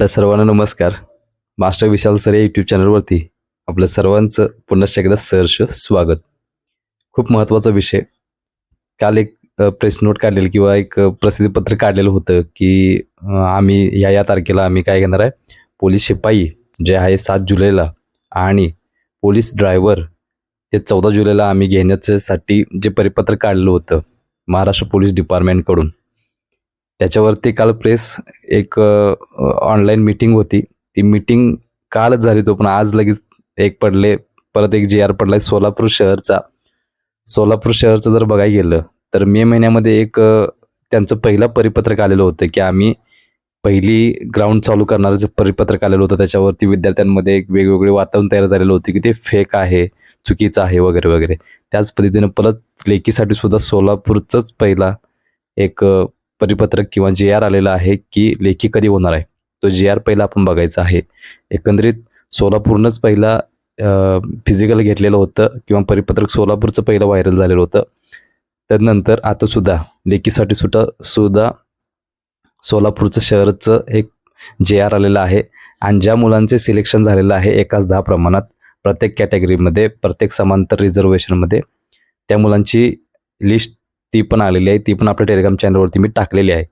तर सर्वांना नमस्कार. मास्टर विशाल सर या यूट्यूब चॅनलवरती आपलं सर्वांचं पुन्हा एकदा सहर्ष स्वागत. खूप महत्त्वाचा विषय. काल एक प्रेस नोट काढलेलं किंवा एक प्रसिद्धीपत्र काढलेलं होतं की आम्ही या या तारखेला आम्ही काय घेणार आहे? पोलीस शिपाई जे आहे सात जुलैला आणि पोलीस ड्रायव्हर ते चौदा जुलैला आम्ही घेण्याच्यासाठी जे परिपत्र काढलं होतं महाराष्ट्र पोलीस डिपार्टमेंटकडून त्याच्यावरती काल प्रेस एक ऑनलाईन मीटिंग होती. ती मीटिंग कालच झाली तो पण आज लगेच एक पडले. परत एक जी आर पडलाय सोलापूर शहरचा. सोलापूर शहरचं जर बघायला गेलं तर मे महिन्यामध्ये एक त्यांचं पहिलं परिपत्रक आलेलं होतं की आम्ही पहिली ग्राउंड चालू करणारं जे परिपत्रक आलेलं होतं त्याच्यावरती विद्यार्थ्यांमध्ये एक वेगवेगळे वातावरण तयार झालेलं होतं की ते फेक आहे चुकीचं आहे वगैरे वगैरे. त्याच पद्धतीनं परत लेकीसाठी सुद्धा सोलापूरचंच पहिला एक परिपत्रक किंवा जे आर आलेला आहे की लेखी कधी होणार आहे? तो जे आर पहिला आपण बघायचा आहे. एकंदरीत सोलापूरनंच पहिला फिजिकल घेतलेलं होतं किंवा परिपत्रक सोलापूरचं पहिलं व्हायरल झालेलं होतं. त्यानंतर आता सुद्धा लेखीसाठी सुद्धा सुद्धा सोलापूरचं शहरचं एक जे आर आलेलं आहे आणि ज्या मुलांचे सिलेक्शन झालेलं आहे एकाच दहा प्रमाणात प्रत्येक कॅटेगरीमध्ये प्रत्येक समांतर रिझर्वेशनमध्ये त्या मुलांची लिस्ट ती पण आलेली आहे. ती पण आपल्या टेलिग्राम चॅनलवरती मी टाकलेली आहे.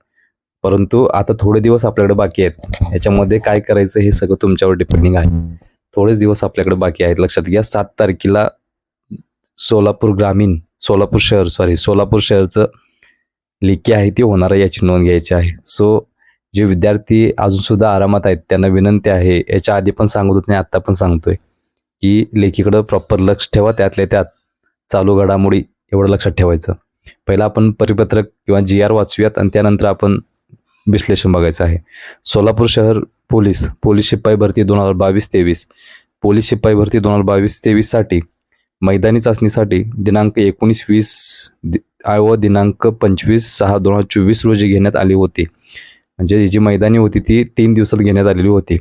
परंतु आता थोडे दिवस आपल्याकडे बाकी आहेत. याच्यामध्ये काय करायचं हे सगळं तुमच्यावर डिपेंडिंग आहे. थोडेच दिवस आपल्याकडे बाकी आहेत. लक्षात घ्या सात तारखेला सोलापूर ग्रामीण सोलापूर शहर सॉरी सोलापूर शहरचं लिखी आहे ती होणार आहे याची नोंद घ्यायची आहे. सो जे विद्यार्थी अजूनसुद्धा आरामात आहेत त्यांना विनंती आहे याच्या आधी पण सांगत होत नाही आत्ता पण सांगतोय की लेखीकडं प्रॉपर लक्ष ठेवा त्यातल्या त्यात चालू घडामोडी एवढं लक्षात ठेवायचं. पहिला आपण परिपत्रक किंवा जी आर वाचूयात आणि त्यानंतर आपण विश्लेषण बघायचं आहे. सोलापूर शहर पोलीस पोलीस शिपाई भरती दोन हजार बावीस तेवीस. पोलीस शिपाई भरती दोन हजार बावीस तेवीससाठी मैदानी चाचणीसाठी दिनांक एकोणीस वीस व दिनांक पंचवीस सहा दोन हजार चोवीस रोजी घेण्यात आली होती. म्हणजे जी मैदानी होती ती तीन दिवसात घेण्यात आलेली होती.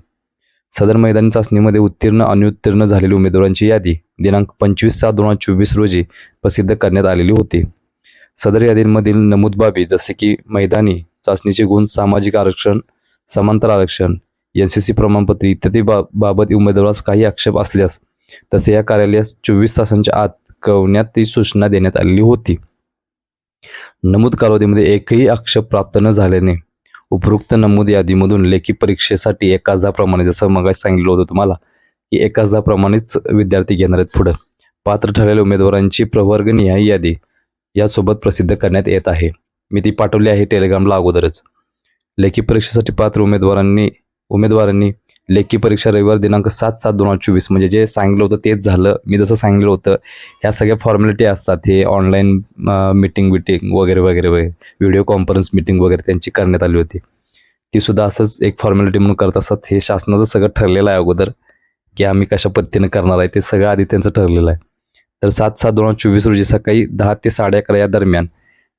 सदर मैदानी चाचणीमध्ये उत्तीर्ण अनुत्तीर्ण झालेली उमेदवारांची यादी दिनांक पंचवीस सहा दोन हजार चोवीस रोजी प्रसिद्ध करण्यात आलेली होती. सदर यादींमधील नमूद बाबी जसे की मैदानी चाचणीचे गुण सामाजिक आरक्षण समांतर आरक्षण एन सी सी प्रमाणपत्र इत्यादी बा बाबत उमेदवारास काही आक्षेप असल्यास तसे या कार्यालयास चोवीस तासांच्या आत कळवण्यात ती सूचना देण्यात आलेली होती. नमूद कालावधीमध्ये एकही आक्षेप प्राप्त न झाल्याने उपरोक्त नमूद यादीमधून लेखी परीक्षेसाठी एकाचदाप्रमाणे जसं मग सांगितलं होतं तुम्हाला की एकाचदाप्रमाणेच विद्यार्थी घेणार आहेत पुढं. पात्र ठरलेल्या उमेदवारांची प्रवर्गनिहाय यादी यासोबत प्रसिद्ध करण्यात येत आहे. मी ती पाठवली आहे टेलिग्रामला अगोदरच. लेखी परीक्षेसाठी पात्र उमेदवारांनी उमेदवारांनी लेखी परीक्षा रविवार दिनांक सात सात दोन हजार चोवीस म्हणजे जे सांगितलं होतं तेच झालं. मी जसं सांगितलं होतं ह्या सगळ्या फॉर्मॅलिटी असतात. हे ऑनलाईन मीटिंग विटिंग वगैरे वगैरे वगैरे व्हिडिओ कॉन्फरन्स मीटिंग वगैरे त्यांची करण्यात आली होती. ती सुद्धा असंच एक फॉर्मॅलिटी म्हणून करत असतात. हे शासनाचं सगळं ठरलेलं आहे अगोदर की आम्ही कशा पद्धतीनं करणार आहे ते सगळं आधी त्यांचं ठरलेलं आहे. तर सात सात दोन हजार चोवीस रोजी सकाळी दहा ते साडे अकरा या दरम्यान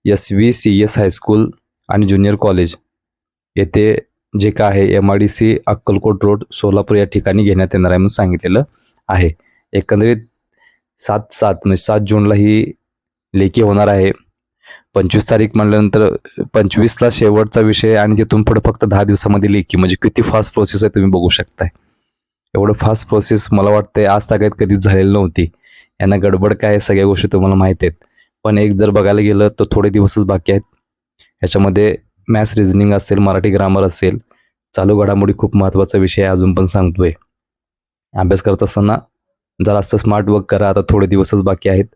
S V C S high school आणि ज्युनियर कॉलेज येथे जे काय आहे M I D C Akkalkot road Solapur या ठिकाणी घेण्यात येणार आहे म्हणून सांगितलेलं आहे. एकंदरीत सात सात म्हणजे सात जूनला ही लेखी होणार आहे. पंचवीस तारीख म्हणल्यानंतर पंचवीसला शेवटचा विषय आणि तिथून पुढे फक्त दहा दिवसामध्ये लेखी म्हणजे किती फास्ट प्रोसेस आहे तुम्ही बघू शकताय. एवढं फास्ट प्रोसेस मला वाटतंय आज तागायत कधीच झालेली नव्हती. यांना गडबड काय आहे सगळ्या गोष्टी तुम्हाला माहीत आहेत. पण एक जर बघायला गेलं तर थोडे दिवसच बाकी आहेत. याच्यामध्ये मॅथ्स रिझनिंग असेल मराठी ग्रामर असेल चालू घडामोडी खूप महत्त्वाचा विषय आहे अजून पण सांगतोय. अभ्यास करत असताना जरा असं स्मार्ट वर्क करा आता थोडे दिवसच बाकी आहेत.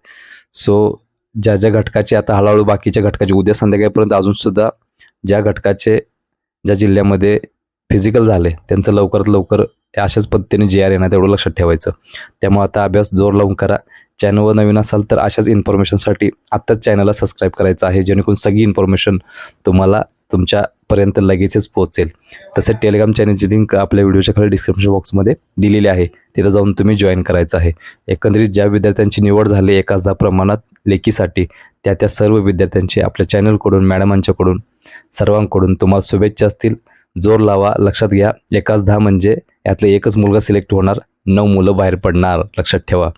सो ज्या ज्या घटकाचे आता हळूहळू बाकीच्या घटकाचे उद्या संध्याकाळपर्यंत अजून सुद्धा ज्या घटकाचे ज्या जिल्ह्यामध्ये फिजिकल झाले त्यांचं लवकरात लवकर अशाच पद्धतीने जे आर येणार तेवढं लक्षात ठेवायचं. त्यामुळे आता अभ्यास जोर लावून करा. चॅनलवर नवीन असाल तर अशाच इन्फॉर्मेशनसाठी आत्ताच चॅनलला सबस्क्राईब करायचं आहे जेणेकरून सगळी इन्फॉर्मेशन तुम्हाला तुमच्यापर्यंत लगेचच पोहोचेल. तसेच टेलिग्राम चॅनलची लिंक आपल्या व्हिडिओच्या खाली डिस्क्रिप्शन बॉक्समध्ये दिलेली आहे. तिथं जाऊन तुम्ही जॉईन करायचं आहे. एकंदरीत ज्या विद्यार्थ्यांची निवड झाली एकाचदा प्रमाणात लेखीसाठी त्या त्या सर्व विद्यार्थ्यांची आपल्या चॅनलकडून मॅडमांच्याकडून सर्वांकडून तुम्हाला शुभेच्छा असतील. जोर लावा लक्षात घ्या. एकाच दहा म्हणजे यातले एकच मुलगा सिलेक्ट होणार. नऊ मुलं बाहेर पडणार. लक्षात ठेवा.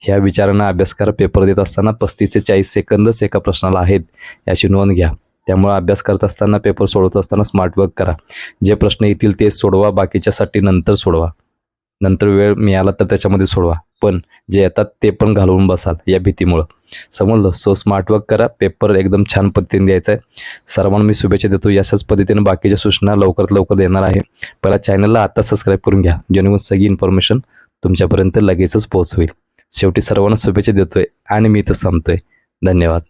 ह्या विचारांना अभ्यास करा पेपर देत असताना पस्तीस ते चाळीस सेकंदच एका प्रश्नाला आहेत. याची नोंद घ्या. त्यामुळे अभ्यास करत असताना पेपर सोडवत असताना स्मार्ट वर्क करा. जे प्रश्न येतील ते सोडवा. बाकीच्यासाठी नंतर सोडवा. नंतर वेळ मिळाला तर त्याच्यामध्ये सोडवा. पण जे येतात ते पण घालवून बसाल या भीतीमुळं. समजलं? सो स्मार्ट वर्क करा. पेपर एकदम छान पद्धतीने द्यायचा आहे सर्वांना मी शुभेच्छा देतो. याच्याच पद्धतीने बाकीच्या सूचना लवकरात लवकर देणार आहे. पहिला चॅनलला आता सबस्क्राईब करून घ्या. जेणेकरून सगळी इन्फॉर्मेशन तुमच्यापर्यंत लगेचच पोहोच होईल शेवटी सर्वांना शुभेच्छा देतोय आणि मी इथं थांबतोय धन्यवाद.